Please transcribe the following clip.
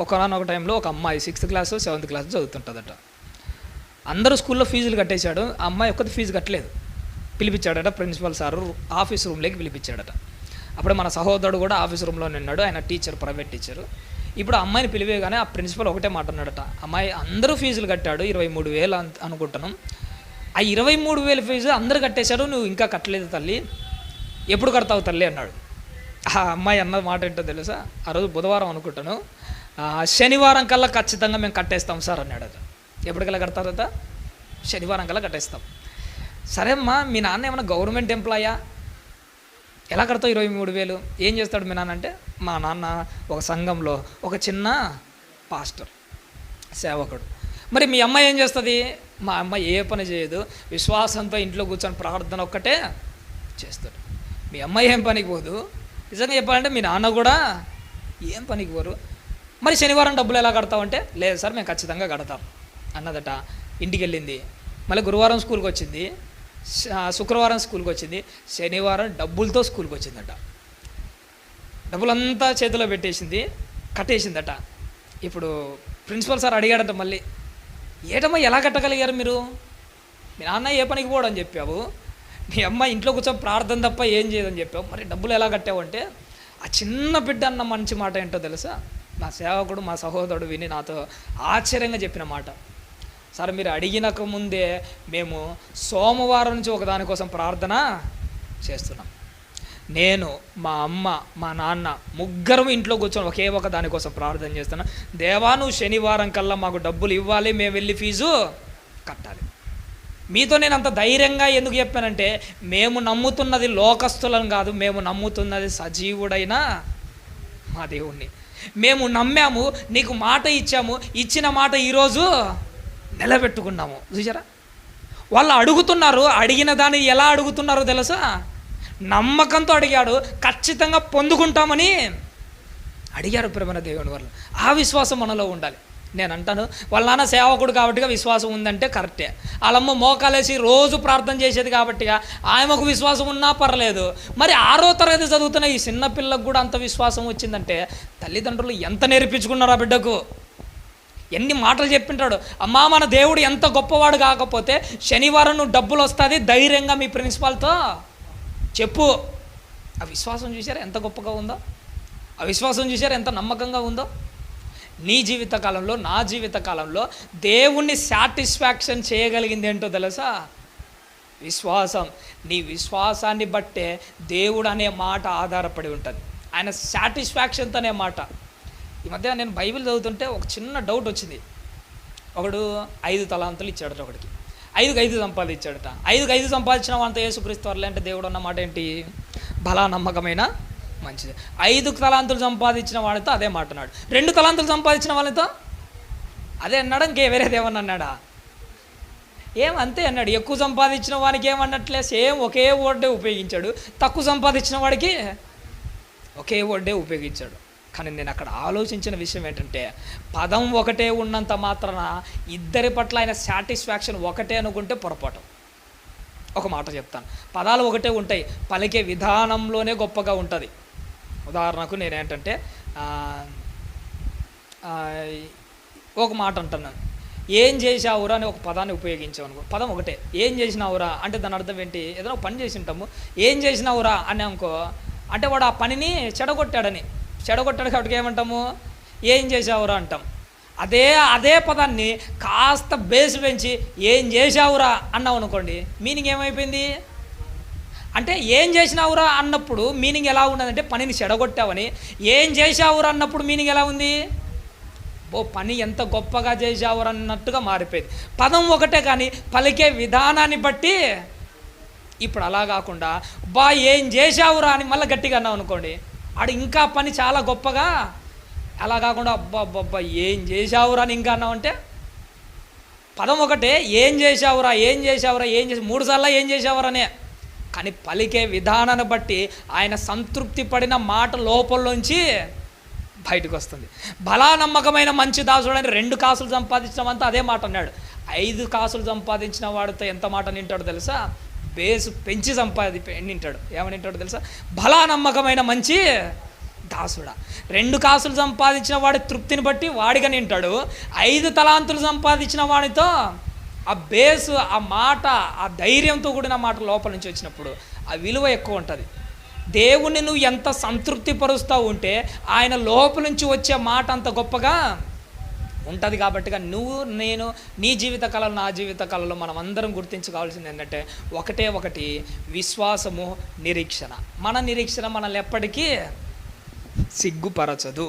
ఒకనొక టైంలో ఒక అమ్మాయి సిక్స్త్ క్లాస్ సెవెంత్ క్లాస్ చదువుతుంటుందట. అందరూ స్కూల్లో ఫీజులు కట్టేశాడు ఆ అమ్మాయి ఒక్కటి ఫీజు కట్టలేదు. పిలిపించాడట ప్రిన్సిపల్ సారు ఆఫీస్ రూమ్లోకి పిలిపించాడట. అప్పుడు మన సహోదరుడు కూడా ఆఫీస్ రూమ్లో ఉన్నాడు ఆయన టీచర్ ప్రైవేట్ టీచరు. ఇప్పుడు అమ్మాయిని పిలివేగానే ఆ ప్రిన్సిపల్ ఒకటే మాట అన్నాడట అమ్మాయి అందరూ ఫీజులు కట్టాడు ఇరవై మూడు వేలు అనుకుంటున్నాం. ఆ ఇరవై మూడు వేల ఫీజు అందరు కట్టేశాడు నువ్వు ఇంకా కట్టలేదు తల్లి. ఎప్పుడు కడతావు తల్లి అన్నాడు. ఆ అమ్మాయి అన్న మాట ఏంటో తెలుసా? ఆ రోజు బుధవారం అనుకుంటాను. శనివారం కల్లా ఖచ్చితంగా మేము కట్టేస్తాం సార్ అన్నాడట ఎప్పటికల్లా కడతారట శనివారం కల్లా కట్టేస్తాం. సరే అమ్మా మీ నాన్న ఏమైనా గవర్నమెంట్ ఎంప్లాయా? ఎలా కడతావు ఇరవై మూడు వేలు? ఏం చేస్తాడు మీ నాన్న అంటే మా నాన్న ఒక సంఘంలో ఒక చిన్న పాస్టర్ సేవకుడు. మరి మీ అమ్మాయి ఏం చేస్తుంది? మా అమ్మాయి ఏ పని చేయదు విశ్వాసంతో ఇంట్లో కూర్చొని ప్రార్థన ఒక్కటే చేస్తాడు మీ అమ్మాయి ఏం పనికి పోదు? నిజంగా చెప్పాలంటే మీ నాన్న కూడా ఏం పనికి పోరు. మరి శనివారం డబ్బులు ఎలా కడతావంటే లేదు సార్ మేము ఖచ్చితంగా కడతాం అన్నదట. ఇంటికి వెళ్ళింది మళ్ళీ గురువారం స్కూల్కి వచ్చింది. శుక్రవారం స్కూల్కి వచ్చింది. శనివారం డబ్బులతో స్కూల్కి వచ్చిందట. డబ్బులంతా చేతిలో పెట్టేసింది కట్టేసిందట. ఇప్పుడు ప్రిన్సిపల్ సార్ అడిగాడట మళ్ళీ ఏటమ్మా ఎలా కట్టగలిగారు మీరు? మీ నాన్న ఏ పనికి పోవడం చెప్పావు. మీ అమ్మ ఇంట్లో కూర్చొని ప్రార్థన తప్ప ఏం చేయదని చెప్పావు. మరి డబ్బులు ఎలా కట్టావంటే ఆ చిన్న బిడ్డ అన్న మంచి మాట ఏంటో తెలుసా? మా సేవకుడు మా సహోదరుడు విని నాతో ఆశ్చర్యంగా చెప్పిన మాట. సార్ మీరు అడిగినక ముందే మేము సోమవారం నుంచి ఒక దానికోసం ప్రార్థన చేస్తున్నాం. నేను మా అమ్మ మా నాన్న ముగ్గురం ఇంట్లో కూర్చొని ఒకే ఒక దానికోసం ప్రార్థన చేస్తున్నా. దేవా నువ్వు శనివారం కల్లా మాకు డబ్బులు ఇవ్వాలి మేము వెళ్ళి ఫీజు మీతో నేను అంత ధైర్యంగా ఎందుకు చెప్పానంటే మేము నమ్ముతున్నది లోకస్తులను కాదు మేము నమ్ముతున్నది సజీవుడైన మా దేవుణ్ణి. మేము నమ్మాము నీకు మాట ఇచ్చాము ఇచ్చిన మాట ఈరోజు నిలబెట్టుకున్నాము. చూసారా వాళ్ళు అడుగుతున్నారు అడిగిన దాన్ని ఎలా అడుగుతున్నారో తెలుసా? నమ్మకంతో అడిగాడు ఖచ్చితంగా పొందుకుంటామని అడిగారు ప్రేమ దేవుని వల్ల ఆ విశ్వాసం మనలో ఉండాలి. నేను అంటాను వాళ్ళ నాన్న సేవకుడు కాబట్టిగా విశ్వాసం ఉందంటే కరెక్టే. వాళ్ళమ్మ మోకాలేసి రోజు ప్రార్థన చేసేది కాబట్టిగా ఆమెకు విశ్వాసం ఉన్నా పర్లేదు. మరి ఆరో తరగతి చదువుతున్న ఈ చిన్నపిల్లకు కూడా అంత విశ్వాసం వచ్చిందంటే తల్లిదండ్రులు ఎంత నేర్పించుకున్నారు ఆ బిడ్డకు? ఎన్ని మాటలు చెప్పింటాడు? అమ్మా మన దేవుడు ఎంత గొప్పవాడు కాకపోతే శనివారం నువ్వు డబ్బులు వస్తుంది ధైర్యంగా మీ ప్రిన్సిపాల్తో చెప్పు. ఆ విశ్వాసం చూసారా ఎంత గొప్పగా ఉందో? ఆ విశ్వాసం చూసారా ఎంత నమ్మకంగా ఉందో? నీ జీవితకాలంలో నా జీవితకాలంలో దేవుణ్ణి సాటిస్ఫాక్షన్ చేయగలిగింది ఏంటో తెలుసా? విశ్వాసం. నీ విశ్వాసాన్ని బట్టే దేవుడు అనే మాట ఆధారపడి ఉంటుంది. ఆయన సాటిస్ఫాక్షన్తో అనే మాట. ఈ మధ్య నేను బైబిల్ చదువుతుంటే ఒక చిన్న డౌట్ వచ్చింది. ఒకడు ఐదు తలాంతులు ఇచ్చాడట ఒకడికి. ఐదుకు ఐదు సంపాదించాడట. ఐదుకు ఐదు సంపాదించిన అంత యేసుక్రీస్తు వర్లే అంటే దేవుడు అన్నమాట ఏంటి? బలా నమ్మకమైన మంచిది. ఐదు తలాంతులు సంపాదించిన వాడితో అదే మాట అన్నాడు రెండు తలాంతులు సంపాదించిన వాళ్ళతో? అదే అన్నాడు? ఇంకే వేరేది ఏమన్నా అన్నాడా? ఏం అంతే అన్నాడు. ఎక్కువ సంపాదించిన వానికి ఏమన్నట్లే సేమ్ ఒకే వర్డే ఉపయోగించాడు. తక్కువ సంపాదించిన వాడికి ఒకే వర్డే ఉపయోగించాడు. కానీ నేను అక్కడ ఆలోచించిన విషయం ఏంటంటే పదం ఒకటే ఉన్నంత మాత్రాన ఇద్దరి పట్ల ఆయన సాటిస్ఫాక్షన్ ఒకటే అనుకుంటే పొరపాటు. ఒక మాట చెప్తాను. పదాలు ఒకటే ఉంటాయి. పలికే విధానంలోనే గొప్పగా ఉంటుంది. ఉదాహరణకు నేనేంటంటే ఏంటంటే ఒక మాట అంటున్నాను ఏం చేసావురా అని ఒక పదాన్ని ఉపయోగించాం అనుకో పదం ఒకటే. ఏం చేసినావురా? అంటే దాని అర్థం ఏంటి? ఏదైనా పని చేసి ఉంటాము ఏం చేసినావురా? అని అనుకో అంటే వాడు ఆ పనిని చెడగొట్టాడని. చెడగొట్టాడు కాబట్టి ఏమంటాము? ఏం చేసావురా అంటాం. అదే అదే పదాన్ని కాస్త బేస్ పెంచి ఏం చేసావురా అన్నావు అనుకోండి మీనింగ్ ఏమైపోయింది? అంటే ఏం చేసినావురా అన్నప్పుడు మీనింగ్ ఎలా ఉన్నదంటే పనిని చెడగొట్టావని. ఏం చేసావురా అన్నప్పుడు మీనింగ్ ఎలా ఉంది? ఓ పని ఎంత గొప్పగా చేసావురా అన్నట్టుగా మారిపోయింది. పదం ఒకటే కానీ పలికే విధానాన్ని బట్టి ఇప్పుడు అలా కాకుండా బా ఏం చేసావురా అని మళ్ళీ గట్టిగా అన్నావు అనుకోండి. ఆడు ఇంకా పని చాలా గొప్పగా అలా కాకుండా అబ్బా ఏం చేసావురా అని ఇంకా అన్నావు అంటే పదం ఒకటే ఏం చేసావురా ఏం చేసావురా ఏం చేసి మూడు సార్లు ఏం చేసావురనే కానీ పలికే విధానాన్ని బట్టి ఆయన సంతృప్తి పడిన మాట లోపల బయటకు వస్తుంది. బలా నమ్మకమైన మంచి దాసుడు అని రెండు కాసులు సంపాదించడం అదే మాట అన్నాడు. ఐదు కాసులు సంపాదించిన వాడితో ఎంత మాట నింటాడో తెలుసా? బేసు పెంచి సంపాది నింటాడు. ఏమని నింటాడో తెలుసా? బలా నమ్మకమైన మంచి దాసుడా. రెండు కాసులు సంపాదించిన వాడి తృప్తిని బట్టి వాడిగా నింటాడు. ఐదు తలాంతులు సంపాదించిన వాడితో ఆ బేసు ఆ మాట ఆ ధైర్యంతో కూడిన మాట లోపల నుంచి వచ్చినప్పుడు ఆ విలువ ఎక్కువ ఉంటుంది. దేవుణ్ణి నువ్వు ఎంత సంతృప్తిపరుస్తూ ఉంటే ఆయన లోపల నుంచి వచ్చే మాట అంత గొప్పగా ఉంటుంది కాబట్టిగా నువ్వు నేను నీ జీవిత కళలు నా జీవిత కళలు మనం అందరం గుర్తించుకోవాల్సింది ఏంటంటే ఒకటే ఒకటి విశ్వాసము నిరీక్షణ. మన నిరీక్షణ మనల్ని ఎప్పటికీ సిగ్గుపరచదు.